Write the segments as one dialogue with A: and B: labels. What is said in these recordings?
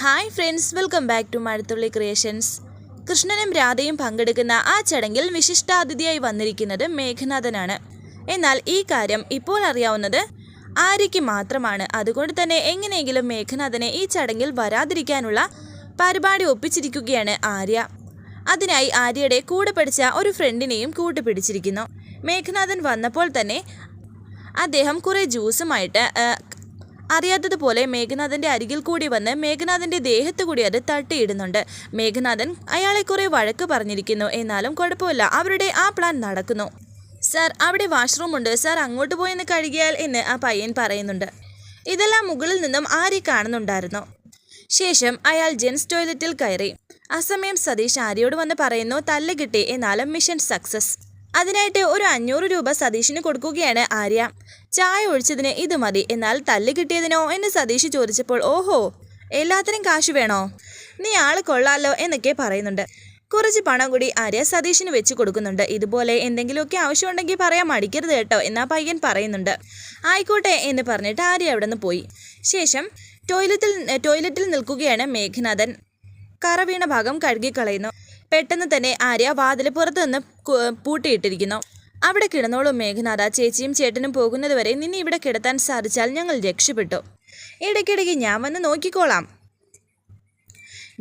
A: Hi friends welcome back to Mazhathulli creations. കൃഷ്ണനും രാധയും പങ്കെടുക്കുന്ന ആ ചടങ്ങിൽ വിശിഷ്ടാതിഥിയായി വന്നിരിക്കുന്നത് മേഘനാഥനാണ്. എന്നാൽ ഈ കാര്യം ഇപ്പോൾ അറിയാവുന്നത് ആര്യയ്ക്ക് മാത്രമാണ്. അതുകൊണ്ട് തന്നെ എങ്ങനെയെങ്കിലും മേഘനാഥനെ ഈ ചടങ്ങിൽ വരാതിരിക്കാനുള്ള പരിപാടി ഒപ്പിച്ചിരിക്കുകയാണ് ആര്യ. അതിനായി ആര്യയുടെ കൂടെ പഠിച്ച ഒരു ഫ്രണ്ടിനെയും കൂട്ടുപിടിച്ചിരിക്കുന്നു. മേഘനാഥൻ വന്നപ്പോൾ തന്നെ അദ്ദേഹം കുറേ ജ്യൂസുമായിട്ട് അറിയാത്തതുപോലെ മേഘനാഥന്റെ അരികിൽ കൂടി വന്ന് മേഘനാഥന്റെ ദേഹത്ത് കൂടി അത് തട്ടിയിടുന്നുണ്ട്. മേഘനാഥൻ അയാളെ കുറെ വഴക്ക് പറഞ്ഞിരിക്കുന്നു. എന്നാലും കുഴപ്പമില്ല. അവരുടെ ആ പ്ലാൻ നടക്കുന്നു. സാർ അവിടെ വാഷ്റൂം ഉണ്ട്. സാർ അങ്ങോട്ട് പോയെന്ന് കഴുകിയാൽ എന്ന് ആ പയ്യൻ പറയുന്നുണ്ട്. ഇതെല്ലാം മുകളിൽ നിന്നും ആരെ കാണുന്നുണ്ടായിരുന്നു. ശേഷം അയാൾ ജെൻസ് ടോയ്ലറ്റിൽ കയറി. അസമയം സതീഷ് ആര്യയോട് വന്ന് പറയുന്നു തല്ല് കിട്ടി. എന്നാലും മിഷൻ സക്സസ്. അതിനായിട്ട് ഒരു അഞ്ഞൂറ് രൂപ സതീഷിന് കൊടുക്കുകയാണ് ആര്യ. ചായ ഒഴിച്ചതിന് ഇത് മതി എന്നാൽ തല്ല് കിട്ടിയതിനോ എന്ന് സതീഷ് ചോദിച്ചപ്പോൾ ഓഹോ എല്ലാത്തിനും കാശ് വേണോ? നീ ആൾ കൊള്ളാലോ എന്നൊക്കെ പറയുന്നുണ്ട്. കുറച്ച് പണം കൂടി ആര്യ സതീഷിന് വെച്ച് കൊടുക്കുന്നുണ്ട്. ഇതുപോലെ എന്തെങ്കിലുമൊക്കെ ആവശ്യമുണ്ടെങ്കിൽ പറയാൻ മടിക്കരുത് കേട്ടോ എന്നാ പയ്യൻ പറയുന്നുണ്ട്. ആയിക്കോട്ടെ എന്ന് പറഞ്ഞിട്ട് ആര്യ അവിടെ നിന്ന് പോയി. ശേഷം ടോയ്ലറ്റിൽ ടോയ്ലറ്റിൽ നിൽക്കുകയാണ് മേഘനാഥൻ. കറ വീണ ഭാഗം കഴുകിക്കളയുന്നു. പെട്ടെന്ന് തന്നെ ആര്യ വാതിൽ പുറത്തു നിന്ന് പൂട്ടിയിട്ടിരിക്കുന്നു. അവിടെ കിടന്നോളൂ മേഘനാഥ. ചേച്ചിയും ചേട്ടനും പോകുന്നതുവരെ നിന്നെ ഇവിടെ കിടത്താൻ സാധിച്ചാൽ ഞങ്ങൾ രക്ഷപ്പെട്ടു. ഇടയ്ക്കിടയ്ക്ക് ഞാൻ വന്ന് നോക്കിക്കോളാം.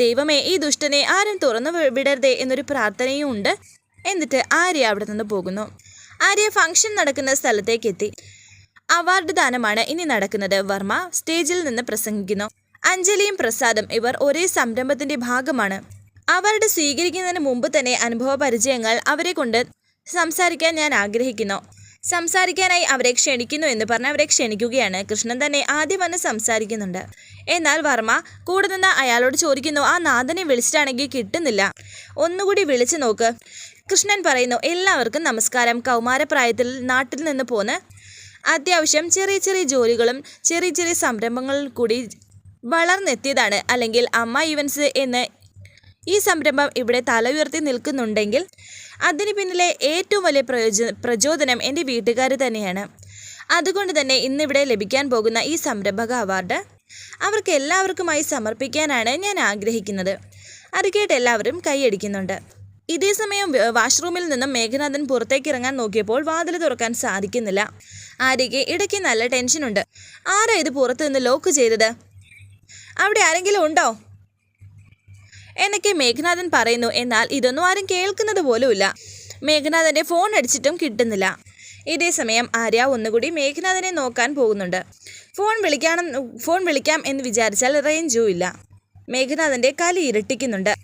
A: ദൈവമേ ഈ ദുഷ്ടനെ ആരും തുറന്നു വിടരുതേ എന്നൊരു പ്രാർത്ഥനയും ഉണ്ട്. എന്നിട്ട് ആര്യ അവിടെ നിന്ന് പോകുന്നു. ആര്യ ഫംഗ്ഷൻ നടക്കുന്ന സ്ഥലത്തേക്ക് എത്തി അവാർഡ് ദാനമാണ് ഇനി നടക്കുന്നത്. വർമ്മ സ്റ്റേജിൽ നിന്ന് പ്രസംഗിക്കുന്നു. അഞ്ജലിയും പ്രസാദും ഇവർ ഒരേ സംരംഭത്തിന്റെ ഭാഗമാണ്. അവാർഡ് സ്വീകരിക്കുന്നതിന് മുമ്പ് തന്നെ അനുഭവ പരിചയങ്ങൾ അവരെ കൊണ്ട് സംസാരിക്കാൻ ഞാൻ ആഗ്രഹിക്കുന്നു. സംസാരിക്കാനായി അവരെ ക്ഷണിക്കുന്നു എന്ന് പറഞ്ഞ് അവരെ ക്ഷണിക്കുകയാണ്. കൃഷ്ണൻ തന്നെ ആദ്യം വന്ന് സംസാരിക്കുന്നുണ്ട്. എന്നാൽ വർമ്മ കൂടെ നിന്ന് അയാളോട് ചോദിക്കുന്നു ആ നാഥനെ വിളിച്ചിട്ടാണെങ്കിൽ കിട്ടുന്നില്ല. ഒന്നുകൂടി വിളിച്ചു നോക്ക്. കൃഷ്ണൻ പറയുന്നു എല്ലാവർക്കും നമസ്കാരം. കൗമാരപ്രായത്തിൽ നാട്ടിൽ നിന്ന് പോന്ന് അത്യാവശ്യം ചെറിയ ചെറിയ ജോലികളും ചെറിയ ചെറിയ സംരംഭങ്ങളിൽ കൂടി വളർന്നെത്തിയതാണ്. അല്ലെങ്കിൽ അമ്മ ഇവൻസ് എന്ന് ഈ സംരംഭം ഇവിടെ തല ഉയർത്തി നിൽക്കുന്നുണ്ടെങ്കിൽ അതിന് പിന്നിലെ ഏറ്റവും വലിയ പ്രയോജ പ്രചോദനം എന്റെ വീട്ടുകാർ തന്നെയാണ്. അതുകൊണ്ട് തന്നെ ഇന്നിവിടെ ലഭിക്കാൻ പോകുന്ന ഈ സംരംഭക അവാർഡ് അവർക്ക് എല്ലാവർക്കുമായി സമർപ്പിക്കാനാണ് ഞാൻ ആഗ്രഹിക്കുന്നത്. അത് കേട്ട് എല്ലാവരും കൈയടിക്കുന്നുണ്ട് ഇതേ സമയം വാഷ്റൂമിൽ നിന്നും മേഘനാഥൻ പുറത്തേക്ക് ഇറങ്ങാൻ നോക്കിയപ്പോൾ വാതിൽ തുറക്കാൻ സാധിക്കുന്നില്ല. ആര്യയ്ക്ക് ഇടയ്ക്ക് നല്ല ടെൻഷനുണ്ട്. ആരാ ഇത് പുറത്തു നിന്ന് ലോക്ക് ചെയ്തത്? അവിടെ ആരെങ്കിലും ഉണ്ടോ? എന്നൊക്കെ മേഘനാഥൻ പറയുന്നു. എന്നാൽ ഇതൊന്നും ആരും കേൾക്കുന്നത് പോലുമില്ല. മേഘനാഥന്റെ ഫോൺ അടിച്ചിട്ടും കിട്ടുന്നില്ല. ഇതേസമയം ആര്യ ഒന്നുകൂടി മേഘനാഥനെ നോക്കാൻ പോകുന്നുണ്ട്. ഫോൺ വിളിക്കണം ഫോൺ വിളിക്കാം എന്ന് വിചാരിച്ചാൽ റേഞ്ചും ഇല്ല. മേഘനാഥന്റെ കലി ഇരട്ടിക്കുന്നുണ്ട്.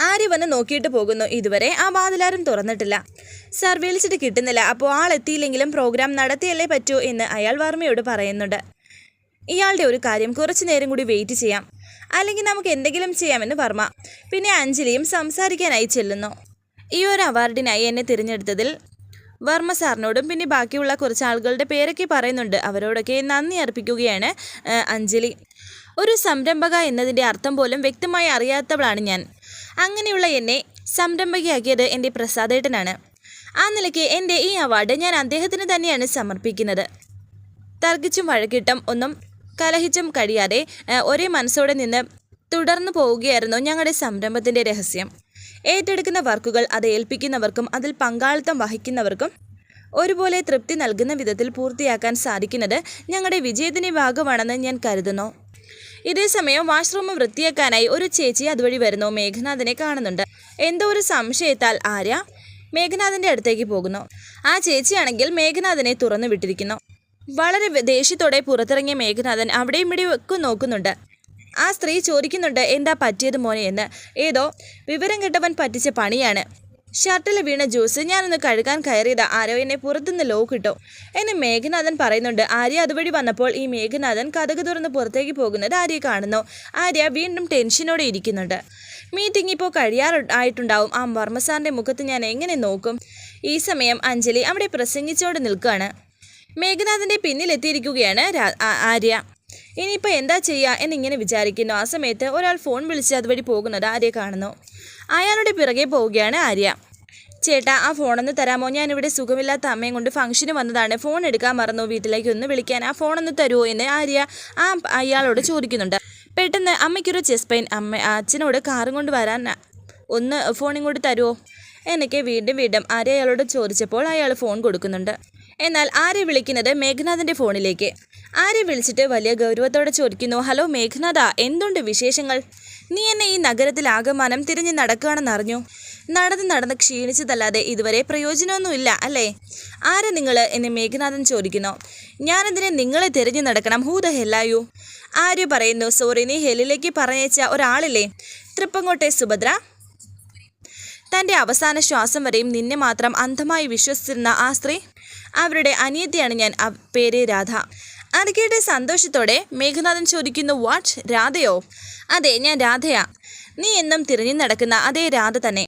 A: ആര്യ വന്ന് നോക്കിയിട്ട് പോകുന്നു. ഇതുവരെ ആ വാതിലാരും തുറന്നിട്ടില്ല. സാർ വിളിച്ചിട്ട് കിട്ടുന്നില്ല. അപ്പോൾ ആൾ എത്തിയില്ലെങ്കിലും പ്രോഗ്രാം നടത്തിയല്ലേ പറ്റൂ എന്ന് അയാൾ വർമ്മയോട് പറയുന്നുണ്ട്. ഇയാളുടെ ഒരു കാര്യം കുറച്ചു നേരം കൂടി വെയിറ്റ് ചെയ്യാം. അല്ലെങ്കിൽ നമുക്ക് എന്തെങ്കിലും ചെയ്യാമെന്ന് വർമ്മ പിന്നെ അഞ്ജലിയും സംസാരിക്കാനായി ചെല്ലുന്നു. ഈ ഒരു അവാർഡിനായി എന്നെ തിരഞ്ഞെടുത്തതിൽ വർമ്മ സാറിനോടും പിന്നെ ബാക്കിയുള്ള കുറച്ച് ആളുകളുടെ പേരൊക്കെ പറയുന്നുണ്ട്. അവരോടൊക്കെ നന്ദി അർപ്പിക്കുകയാണ് അഞ്ജലി. ഒരു സംരംഭക എന്നതിന്റെ അർത്ഥം പോലും വ്യക്തമായി അറിയാത്തവളാണ് ഞാൻ. അങ്ങനെയുള്ള എന്നെ സംരംഭകയാക്കിയത് എന്റെ പ്രസാദേട്ടനാണ്. ആ നിലയ്ക്ക് എന്റെ ഈ അവാർഡ് ഞാൻ അദ്ദേഹത്തിന് തന്നെയാണ് സമർപ്പിക്കുന്നത്. തർക്കിച്ചും വഴക്കിട്ടും ഒന്നും കലഹിച്ചും കഴിയാതെ ഒരേ മനസ്സോടെ നിന്ന് തുടർന്നു പോവുകയായിരുന്നു ഞങ്ങളുടെ സംരംഭത്തിന്റെ രഹസ്യം. ഏറ്റെടുക്കുന്ന വർക്കുകൾ അത് ഏൽപ്പിക്കുന്നവർക്കും അതിൽ പങ്കാളിത്തം വഹിക്കുന്നവർക്കും ഒരുപോലെ തൃപ്തി നൽകുന്ന വിധത്തിൽ പൂർത്തിയാക്കാൻ സാധിക്കുന്നത് ഞങ്ങളുടെ വിജയത്തിന്റെ ഭാഗമാണെന്ന് ഞാൻ കരുതുന്നു. ഇതേസമയം വാഷ്റൂം വൃത്തിയാക്കാനായി ഒരു ചേച്ചി അതുവഴി വരുന്നു. മേഘനാഥനെ കാണുന്നുണ്ട്. എന്തോ ഒരു സംശയത്താൽ ആര്യ മേഘനാഥിന്റെ അടുത്തേക്ക് പോകുന്നു. ആ ചേച്ചിയാണെങ്കിൽ മേഘനാഥനെ തുറന്നു വിട്ടിരിക്കുന്നു. വളരെ ദേഷ്യത്തോടെ പുറത്തിറങ്ങിയ മേഘനാഥൻ അവിടെയും ഇവിടെ ഒക്കെ നോക്കുന്നുണ്ട്. ആ സ്ത്രീ ചോദിക്കുന്നുണ്ട് എന്താ പറ്റിയത് മോനെ? എന്ന്. ഏതോ വിവരം കെട്ടവൻ പറ്റിച്ച പണിയാണ്. ഷർട്ടിൽ വീണ ജ്യൂസ് ഞാനൊന്ന് കഴുകാൻ കയറിയത്. ആരോ എന്നെ പുറത്തുനിന്ന് ലോക്ക് കിട്ടും എന്ന് മേഘനാഥൻ പറയുന്നുണ്ട്. ആര്യ അതുവഴി വന്നപ്പോൾ ഈ മേഘനാഥൻ കഥക് തുറന്ന് പുറത്തേക്ക് പോകുന്നത് ആര്യ കാണുന്നു. ആര്യ വീണ്ടും ടെൻഷനോടെ ഇരിക്കുന്നുണ്ട്. മീറ്റിംഗ് ഇപ്പോൾ കഴിയാറായിട്ടുണ്ടാവും ആ വർമ്മസാറിന്റെ മുഖത്ത് ഞാൻ എങ്ങനെ നോക്കും? ഈ സമയം അഞ്ജലി അവിടെ പ്രസംഗിച്ചോടെ നിൽക്കുകയാണ്. മേഘനാഥന്റെ പിന്നിലെത്തിയിരിക്കുകയാണ് ആര്യ. ഇനിയിപ്പോൾ എന്താ ചെയ്യുക എന്നിങ്ങനെ വിചാരിക്കുന്നു. ആ സമയത്ത് ഒരാൾ ഫോൺ വിളിച്ച് അതുവഴി പോകുന്നത് ആര്യ കാണുന്നു. അയാളുടെ പിറകെ പോവുകയാണ് ആര്യ. ചേട്ടാ ആ ഫോണൊന്ന് തരാമോ? ഞാനിവിടെ സുഖമില്ലാത്ത അമ്മയും കൊണ്ട് ഫംഗ്ഷന് വന്നതാണ്. ഫോൺ എടുക്കാൻ മറന്നു. വീട്ടിലേക്ക് ഒന്ന് വിളിക്കാൻ ആ ഫോണൊന്ന് തരുമോ എന്ന് ആര്യ ആ അയാളോട് ചോദിക്കുന്നുണ്ട്. പെട്ടെന്ന് അമ്മയ്ക്കൊരു ചെസ്റ്റ് പെയിൻ. അമ്മ അച്ഛനോട് കാറും കൊണ്ട് വരാൻ ഒന്ന് ഫോൺ ഇങ്ങോട്ട് തരുമോ എന്നൊക്കെ വീണ്ടും വീണ്ടും ആര്യ അയാളോട് ചോദിച്ചപ്പോൾ അയാൾ ഫോൺ കൊടുക്കുന്നുണ്ട്. എന്നാൽ ആര്യ വിളിക്കുന്നത് മേഘനാഥിന്റെ ഫോണിലേക്ക്? ആരെ വിളിച്ചിട്ട് വലിയ ഗൗരവത്തോടെ ചോദിക്കുന്നു ഹലോ മേഘനാഥ എന്തുണ്ട് വിശേഷങ്ങൾ? നീ എന്നെ ഈ നഗരത്തിൽ ആകമാനം തിരിഞ്ഞ് നടക്കുകയാണെന്ന് അറിഞ്ഞു? നടന്ന് നടന്ന് ക്ഷീണിച്ചതല്ലാതെ ഇതുവരെ പ്രയോജനമൊന്നുമില്ല അല്ലേ? ആരെ നിങ്ങൾ എന്നെ മേഘനാഥൻ ചോദിക്കുന്നു. ഞാനെന്തിനെ നിങ്ങളെ തിരഞ്ഞു നടക്കണം? ഹൂ ദ ഹെല്ലായു ആര്യ പറയുന്നു? സോറി നീ ഹെല്ലിലേക്ക് പറഞ്ഞയച്ച ഒരാളില്ലേ? തൃപ്പങ്ങോട്ടെ സുഭദ്ര? തന്റെ അവസാന ശ്വാസം വരെയും നിന്നെ മാത്രം അന്ധമായി വിശ്വസിച്ചിരുന്ന ആ സ്ത്രീ? അവരുടെ അനിയത്തിയാണ് ഞാൻ. പേര് രാധ. അത് കേട്ട് സന്തോഷത്തോടെ മേഘനാഥൻ ചോദിക്കുന്നു വാട്ട്? രാധയോ? അതെ ഞാൻ രാധയാ. നീ എന്നും തിരഞ്ഞു നടക്കുന്ന അതേ രാധ തന്നെ.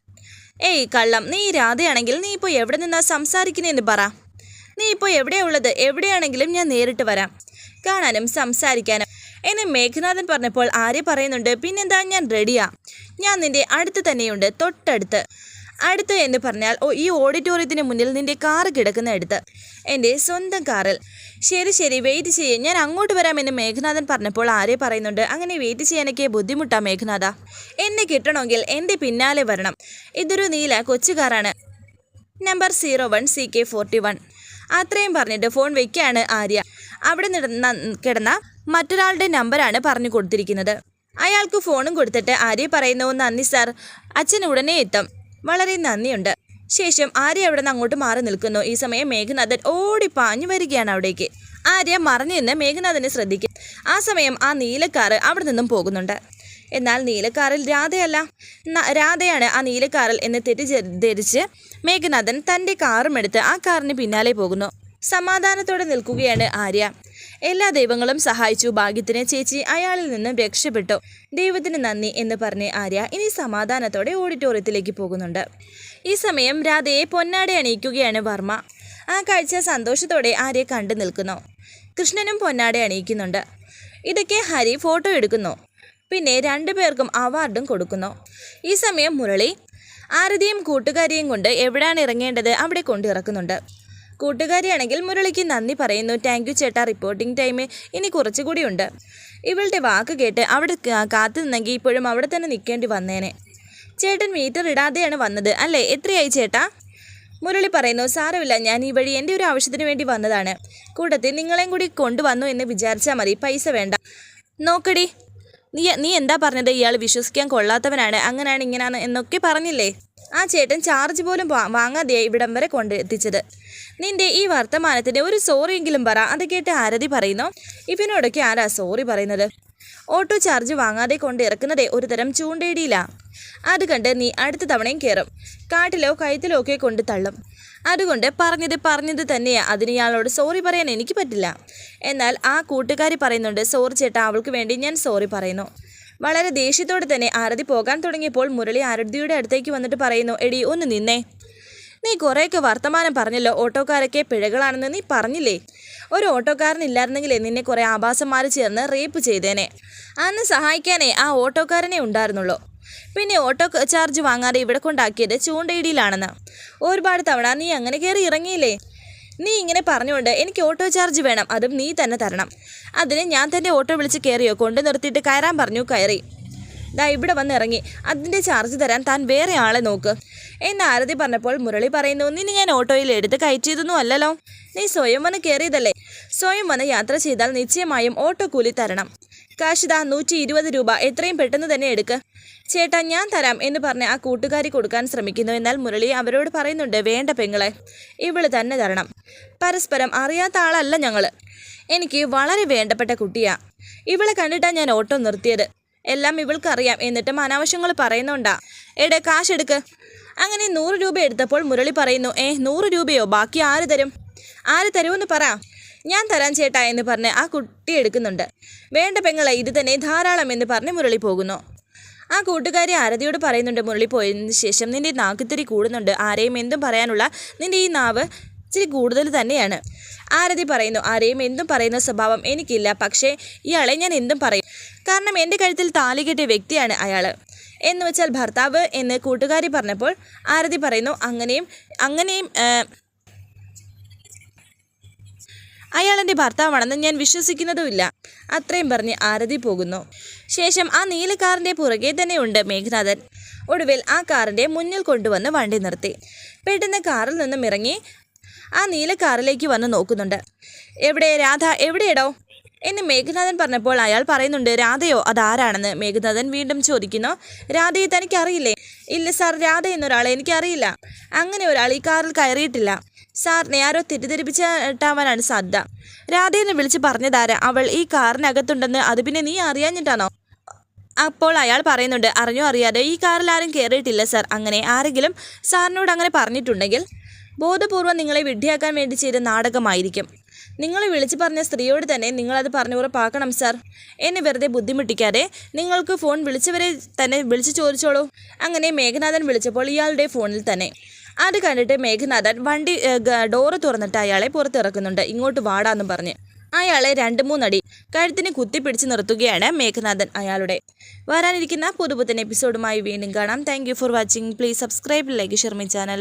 A: ഏയ് കള്ളം. നീ രാധയാണെങ്കിൽ നീ ഇപ്പോൾ എവിടെ നിന്നാ സംസാരിക്കുന്നതെന്ന് പറ. നീ ഇപ്പോൾ എവിടെയുള്ളത്? എവിടെയാണെങ്കിലും ഞാൻ നേരിട്ട് വരാം. കാണാനും സംസാരിക്കാനും. എന്നെ മേഘനാഥൻ പറഞ്ഞപ്പോൾ ആര്യ പറയുന്നുണ്ട്? പിന്നെന്താ? ഞാൻ റെഡിയാ. ഞാൻ നിന്റെ അടുത്ത് തന്നെയുണ്ട് തൊട്ടടുത്ത്. അടുത്ത് എന്ന് പറഞ്ഞാൽ ഈ ഓഡിറ്റോറിയത്തിന് മുന്നിൽ നിന്റെ കാറ് കിടക്കുന്ന അടുത്ത് എന്റെ സ്വന്തം കാറിൽ. ശരി ശരി വെയിറ്റ് ചെയ്യേ. ഞാൻ അങ്ങോട്ട് വരാമെന്ന് മേഘനാഥൻ പറഞ്ഞപ്പോൾ ആരെ പറയുന്നുണ്ട്? അങ്ങനെ വെയിറ്റ് ചെയ്യാനൊക്കെ ബുദ്ധിമുട്ടാ മേഘനാഥ. എന്നെ കിട്ടണമെങ്കിൽ എന്റെ പിന്നാലെ വരണം. ഇതൊരു നീല കൊച്ചു കാറാണ്. Number zero one C K forty one. അത്രയും പറഞ്ഞിട്ട് ഫോൺ വെക്കുകയാണ് ആര്യ. അവിടെ നിടന്ന കിടന്ന മറ്റൊരാളുടെ നമ്പറാണ് പറഞ്ഞു കൊടുത്തിരിക്കുന്നത്. അയാൾക്ക് ഫോണും കൊടുത്തിട്ട് ആര്യ പറയുന്നു നന്ദി സാർ. അച്ഛൻ ഉടനെ എത്തും. വളരെ നന്ദിയുണ്ട്. ശേഷം ആര്യ അവിടെ നിന്ന് അങ്ങോട്ട് മാറി നിൽക്കുന്നു. ഈ സമയം മേഘനാഥൻ ഓടി പാഞ്ഞു വരികയാണ് അവിടേക്ക്. ആര്യ മറഞ്ഞു നിന്ന് മേഘനാഥനെ ശ്രദ്ധിക്കും. ആ സമയം ആ നീലക്കാറ് അവിടെ നിന്നും പോകുന്നുണ്ട്. എന്നാൽ നീലക്കാറിൽ രാധയല്ല. രാധയാണ് ആ നീലക്കാറിൽ എന്ന് തെറ്റിദ്ധരിച്ച് മേഘനാഥൻ തന്റെ കാറും എടുത്ത് ആ കാറിന് പിന്നാലെ പോകുന്നു. സമാധാനത്തോടെ നിൽക്കുകയാണ് ആര്യ. എല്ലാ ദൈവങ്ങളും സഹായിച്ചു. ഭാഗ്യത്തിന് ചേച്ചി അയാളിൽ നിന്ന് രക്ഷപ്പെട്ടു. ദൈവത്തിന് നന്ദി എന്ന് പറഞ്ഞ് ആര്യ ഇനി സമാധാനത്തോടെ ഓഡിറ്റോറിയത്തിലേക്ക് പോകുന്നുണ്ട്. ഈ സമയം രാധയെ പൊന്നാടെ അണിയിക്കുകയാണ് വർമ്മ. ആ കാഴ്ച സന്തോഷത്തോടെ ആര്യ കണ്ടു നിൽക്കുന്നു. കൃഷ്ണനും പൊന്നാടെ അണിയിക്കുന്നുണ്ട്. ഇതൊക്കെ ഹരി ഫോട്ടോ എടുക്കുന്നു. പിന്നെ രണ്ടുപേർക്കും അവാർഡും കൊടുക്കുന്നു. ഈ സമയം മുരളി ആരതിയും കൂട്ടുകാരിയും കൊണ്ട് എവിടെയാണ് ഇറങ്ങേണ്ടത് അവിടെ കൊണ്ട് ഇറക്കുന്നുണ്ട് കൂട്ടുകാരിയാണെങ്കിൽ മുരളിക്ക് നന്ദി പറയുന്നു. താങ്ക് യു ചേട്ടാ. റിപ്പോർട്ടിംഗ് ടൈം ഇനി കുറച്ചുകൂടി ഉണ്ട് ഇവളുടെ വാക്ക് കേട്ട് അവിടെ കാത്തു നിന്നെങ്കിൽ ഇപ്പോഴും അവിടെ തന്നെ നിൽക്കേണ്ടി വന്നേനെ. ചേട്ടൻ മീറ്റർ ഇടാതെയാണ് വന്നത്. അല്ലേ? എത്രയായി ചേട്ടാ? മുരളി പറയുന്നു സാരമില്ല. ഞാൻ ഈ വഴി എന്റെ ഒരു ആവശ്യത്തിന് വേണ്ടി വന്നതാണ്. കൂട്ടത്തിൽ നിങ്ങളെയും കൂടി കൊണ്ടുവന്നു എന്ന് വിചാരിച്ചാൽ മതി. പൈസ വേണ്ട. നോക്കടി. നീ നീ എന്താ പറഞ്ഞത്? ഇയാൾ വിശ്വസിക്കാൻ കൊള്ളാത്തവനാണ്. അങ്ങനെയാണ് ഇങ്ങനെയാണ് എന്നൊക്കെ പറഞ്ഞില്ലേ? ആ ചേട്ടൻ ചാർജ് പോലും വാങ്ങാതെയായി ഇവിടം വരെ കൊണ്ട് എത്തിച്ചത്. നിന്റെ ഈ വർത്തമാനത്തിന്റെ ഒരു സോറിയെങ്കിലും പറ. അത് കേട്ട് ആരതി പറയുന്നു ഇവനോടൊക്കെ ആരാ സോറി പറയുന്നത്? ഓട്ടോ ചാർജ് വാങ്ങാതെ കൊണ്ട് ഇറക്കുന്നതേ ഒരു തരം ചൂണ്ടയിടിയില്ല അത് കണ്ട് നീ അടുത്ത തവണയും കയറും കാട്ടിലോ കയത്തിലോ ഒക്കെ കൊണ്ട് തള്ളും. അതുകൊണ്ട് പറഞ്ഞത് പറഞ്ഞത് തന്നെയാ. അതിന് ഇയാളോട് സോറി പറയാൻ എനിക്ക് പറ്റില്ല. എന്നാൽ ആ കൂട്ടുകാരി പറയുന്നുണ്ട് സോറി ചേട്ടാ അവൾക്ക് വേണ്ടി ഞാൻ സോറി പറയുന്നു. വളരെ ദേഷ്യത്തോടെ തന്നെ ആരതി പോകാൻ തുടങ്ങിയപ്പോൾ മുരളി ആരതിയുടെ അടുത്തേക്ക് വന്നിട്ട് പറയുന്നു എടി ഒന്ന് നിന്നേ. നീ കുറേയൊക്കെ വർത്തമാനം പറഞ്ഞല്ലോ. ഓട്ടോക്കാരൊക്കെ പിഴകളാണെന്ന് നീ പറഞ്ഞില്ലേ? ഒരു ഓട്ടോക്കാരനില്ലായിരുന്നെങ്കിലേ നിന്നെ കുറേ ആഭാസന്മാർ ചേർന്ന് റേപ്പ് ചെയ്തേനെ. അന്ന് സഹായിക്കാനേ ആ ഓട്ടോക്കാരനെ ഉണ്ടായിരുന്നുള്ളൂ. പിന്നെ ഓട്ടോ ചാർജ് വാങ്ങാതെ ഇവിടെ കൊണ്ടാക്കിയത് ചൂണ്ടയിടിയിലാണെന്ന്. ഒരുപാട് തവണ നീ അങ്ങനെ കയറി ഇറങ്ങിയില്ലേ? നീ ഇങ്ങനെ പറഞ്ഞുകൊണ്ട് എനിക്ക് ഓട്ടോ ചാർജ് വേണം അതും നീ തന്നെ തരണം. അതിന് ഞാൻ തന്നെ ഓട്ടോ വിളിച്ച് കയറിയോ കൊണ്ടു നിർത്തിയിട്ട് കയറാൻ പറഞ്ഞു കയറി. ദാ ഇവിടെ വന്ന് ഇറങ്ങി. അതിന്റെ ചാർജ് തരാൻ താൻ വേറെ ആളെ നോക്ക്. എന്ന് ആരതി പറഞ്ഞപ്പോൾ മുരളി പറയുന്നു നിന്നെ ഞാൻ ഓട്ടോയിൽ എടുത്ത് കയറ്റിയതൊന്നും അല്ലല്ലോ. നീ സ്വയം വന്ന് കയറിയതല്ലേ സ്വയം വന്ന് യാത്ര ചെയ്താൽ നിശ്ചയമായും ഓട്ടോ കൂലി തരണം. കാശിത നൂറ്റി ഇരുപത് രൂപ. എത്രയും പെട്ടെന്ന് തന്നെ എടുക്ക്. ചേട്ടാ ഞാൻ തരാം എന്ന് പറഞ്ഞ് ആ കൂട്ടുകാരി കൊടുക്കാൻ ശ്രമിക്കുന്നു. എന്നാൽ മുരളി അവരോട് പറയുന്നുണ്ട് വേണ്ട പെങ്ങളെ ഇവൾ തന്നെ തരണം. പരസ്പരം അറിയാത്ത ആളല്ല ഞങ്ങൾ എനിക്ക് വളരെ വേണ്ടപ്പെട്ട കുട്ടിയാ. ഇവളെ കണ്ടിട്ടാണ് ഞാൻ ഓട്ടോ നിർത്തിയത്. എല്ലാം ഇവൾക്കറിയാം എന്നിട്ടും അനാവശ്യങ്ങൾ പറയുന്നുണ്ടാ. എടെ കാശെടുക്ക് അങ്ങനെ നൂറ് രൂപ എടുത്തപ്പോൾ മുരളി പറയുന്നു ഏ നൂറ് രൂപയോ? ബാക്കി ആര് തരും? ആര് തരുമെന്ന് പറ. ഞാൻ തരാൻ ചേട്ടാ എന്ന് പറഞ്ഞ് ആ കുട്ടി എടുക്കുന്നുണ്ട്. വേണ്ട പെങ്ങളെ ഇത് തന്നെ ധാരാളം എന്ന് പറഞ്ഞ് മുരളി പോകുന്നു. ആ കൂട്ടുകാരി ആരതിയോട് പറയുന്നുണ്ട് മുരളി പോയതിന് ശേഷം നിന്റെ നാക്കുത്തിരി കൂടുന്നുണ്ട്. ആരെയും എന്തും പറയാനുള്ള നിന്റെ ഈ നാവ് ഇച്ചിരി കൂടുതൽ തന്നെയാണ്. ആരതി പറയുന്നു ആരെയും എന്തും പറയുന്ന സ്വഭാവം എനിക്കില്ല. പക്ഷേ ഇയാളെ ഞാൻ എന്തും പറയും. കാരണം എന്റെ കഴുത്തിൽ താലി കെട്ടിയ വ്യക്തിയാണ് അയാൾ എന്ന് വെച്ചാൽ ഭർത്താവ് എന്ന് കൂട്ടുകാരി പറഞ്ഞപ്പോൾ ആരതി പറയുന്നു അങ്ങനെയും അങ്ങനെയും അയാൾ എന്റെ ഭർത്താവാണെന്ന് ഞാൻ വിശ്വസിക്കുന്നതുമില്ല. അത്രയും പറഞ്ഞ് ആരതി പോകുന്നു. ശേഷം ആ നീല കാറിന്റെ പുറകെ തന്നെയുണ്ട് മേഘനാഥൻ. ഒടുവിൽ ആ കാറിന്റെ മുന്നിൽ കൊണ്ടുവന്ന് വണ്ടി നിർത്തി. പെട്ടെന്ന് കാറിൽ നിന്നും ഇറങ്ങി ആ നീല കാറിലേക്ക് വന്ന് നോക്കുന്നുണ്ട്. എവിടെ രാധ? എവിടെയിടോ? എന്ന് മേഘനാഥൻ പറഞ്ഞപ്പോൾ അയാൾ പറയുന്നുണ്ട് രാധയോ അതാരാണെന്ന്? മേഘനാഥൻ വീണ്ടും ചോദിക്കുന്നു രാധയെ തനിക്കറിയില്ലേ? ഇല്ല സാർ രാധ എന്നൊരാളെ എനിക്കറിയില്ല. അങ്ങനെ ഒരാൾ ഈ കാറിൽ കയറിയിട്ടില്ല. സാറിനെ ആരോ തെറ്റിദ്ധരിപ്പിച്ചിട്ടാവാനാണ് സാധ്യത. രാധയെന്ന് വിളിച്ച് പറഞ്ഞതാരാ? അവൾ ഈ കാറിനകത്തുണ്ടെന്ന് അത് പിന്നെ നീ അറിയാഞ്ഞിട്ടാണോ? അപ്പോൾ അയാൾ പറയുന്നുണ്ട് അറിഞ്ഞോ അറിയാതെ ഈ കാറിൽ ആരും കയറിയിട്ടില്ല സാർ. അങ്ങനെ ആരെങ്കിലും സാറിനോട് അങ്ങനെ പറഞ്ഞിട്ടുണ്ടെങ്കിൽ ബോധപൂർവം നിങ്ങളെ വിഡ്ഢിയാക്കാൻ വേണ്ടി ചെയ്ത നാടകമായിരിക്കും. നിങ്ങളെ വിളിച്ചു പറഞ്ഞ സ്ത്രീയോട് തന്നെ നിങ്ങളത് പറഞ്ഞു ഉറപ്പാക്കണം സാർ. എന്നെ വെറുതെ ബുദ്ധിമുട്ടിക്കാതെ നിങ്ങൾക്ക് ഫോൺ വിളിച്ചവരെ തന്നെ വിളിച്ചു ചോദിച്ചോളൂ. അങ്ങനെ മേഘനാഥൻ വിളിച്ചപ്പോൾ ഇയാളുടെ ഫോണിൽ തന്നെ. അത് കണ്ടിട്ട് മേഘനാഥൻ വണ്ടി ഡോറ് തുറന്നിട്ട് അയാളെ പുറത്തിറക്കുന്നുണ്ട്. ഇങ്ങോട്ട് വാടാന്നും പറഞ്ഞ്. അയാളെ രണ്ട് മൂന്നടി കഴുത്തിന് കുത്തിപ്പിടിച്ച് നിർത്തുകയാണ് മേഘനാഥൻ അയാളുടെ. വരാനിരിക്കുന്ന പുതുപുത്തൻ എപ്പിസോഡുമായി വീണ്ടും കാണാം. Thank for watching please subscribe like share my channel